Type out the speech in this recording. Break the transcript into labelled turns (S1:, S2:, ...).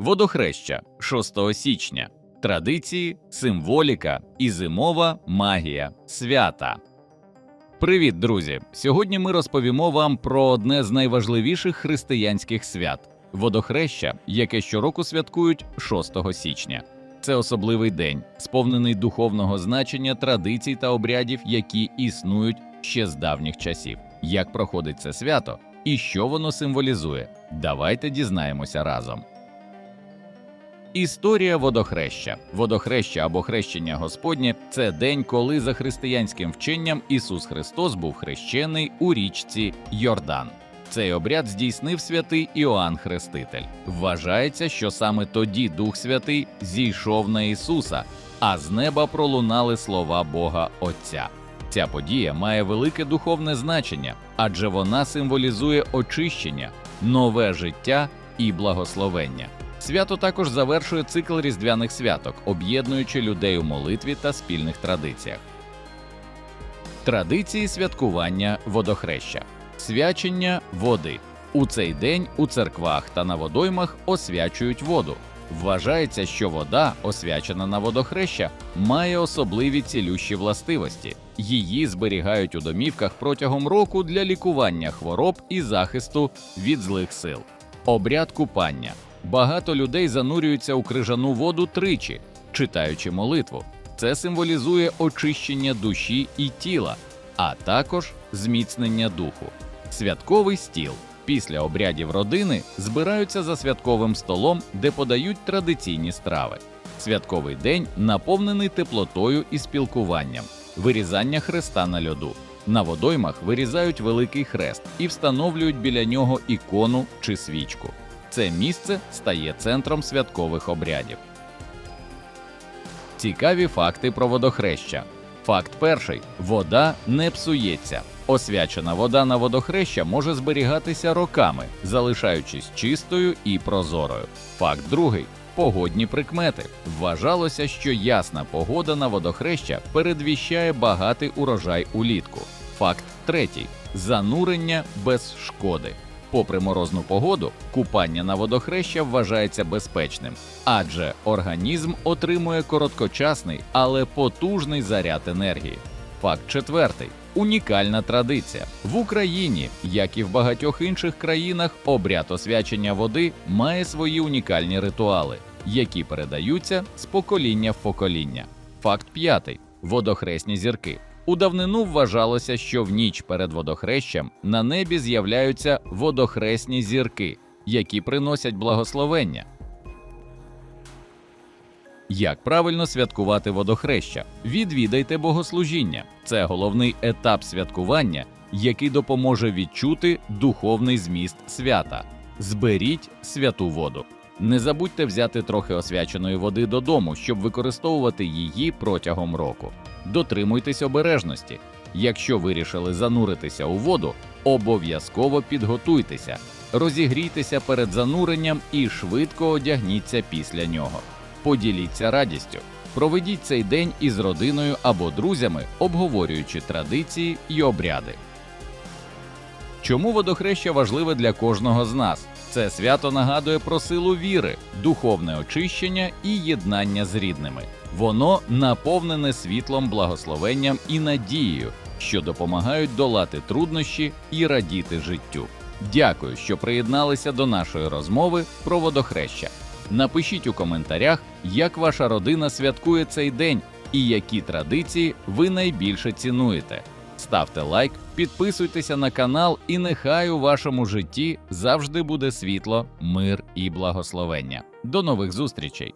S1: Водохреща 6 січня. Традиції, символіка і зимова магія свята. Привіт, друзі! Сьогодні ми розповімо вам про одне з найважливіших християнських свят водохреща, яке щороку святкують 6 січня. Це особливий день, сповнений духовного значення традицій та обрядів, які існують ще з давніх часів. Як проходить це свято і що воно символізує? Давайте дізнаємося разом. Історія водохреща. Водохреща або хрещення Господнє це день, коли за християнським вченням Ісус Христос був хрещений у річці Йордан. Цей обряд здійснив святий Іоанн Хреститель. Вважається, що саме тоді Дух Святий зійшов на Ісуса, а з неба пролунали слова Бога Отця. Ця подія має велике духовне значення, адже вона символізує очищення, нове життя і благословення. Свято також завершує цикл різдвяних святок, об'єднуючи людей у молитві та спільних традиціях. Традиції святкування водохреща, свячення води. У цей день у церквах та на водоймах освячують воду. Вважається, що вода, освячена на водохреща, має особливі цілющі властивості. Її зберігають у домівках протягом року для лікування хвороб і захисту від злих сил. Обряд купання. Багато людей занурюються у крижану воду тричі, читаючи молитву. Це символізує очищення душі і тіла, а також зміцнення духу. Святковий стіл. Після обрядів родини збираються за святковим столом, де подають традиційні страви. Святковий день наповнений теплотою і спілкуванням, вирізання хреста на льоду. На водоймах вирізають великий хрест і встановлюють біля нього ікону чи свічку. Це місце стає центром святкових обрядів. Цікаві факти про водохреща. Факт перший: вода не псується. Освячена вода на водохреща може зберігатися роками, залишаючись чистою і прозорою. Факт другий. Погодні прикмети. Вважалося, що ясна погода на водохреща передвіщає багатий урожай улітку. Факт третій: занурення без шкоди. Попри морозну погоду, купання на водохреща вважається безпечним, адже організм отримує короткочасний, але потужний заряд енергії. Факт четвертий. Унікальна традиція в Україні, як і в багатьох інших країнах, обряд освячення води має свої унікальні ритуали, які передаються з покоління в покоління. Факт п'ятий: водохресні зірки. У давнину вважалося, що в ніч перед водохрещем на небі з'являються водохресні зірки, які приносять благословення. Як правильно святкувати водохреща? Відвідайте богослужіння. Це головний етап святкування, який допоможе відчути духовний зміст свята. Зберіть святу воду. Не забудьте взяти трохи освяченої води додому, щоб використовувати її протягом року. Дотримуйтесь обережності. Якщо вирішили зануритися у воду, обов'язково підготуйтеся, розігрійтеся перед зануренням і швидко одягніться після нього. Поділіться радістю. Проведіть цей день із родиною або друзями, обговорюючи традиції й обряди. Чому водохреща важливе для кожного з нас? Це свято нагадує про силу віри, духовне очищення і єднання з рідними. Воно наповнене світлом, благословенням і надією, що допомагають долати труднощі і радіти життю. Дякую, що приєдналися до нашої розмови про водохреща. Напишіть у коментарях, як ваша родина святкує цей день і які традиції ви найбільше цінуєте. Ставте лайк, підписуйтеся на канал, і нехай у вашому житті завжди буде світло, мир і благословення. До нових зустрічей!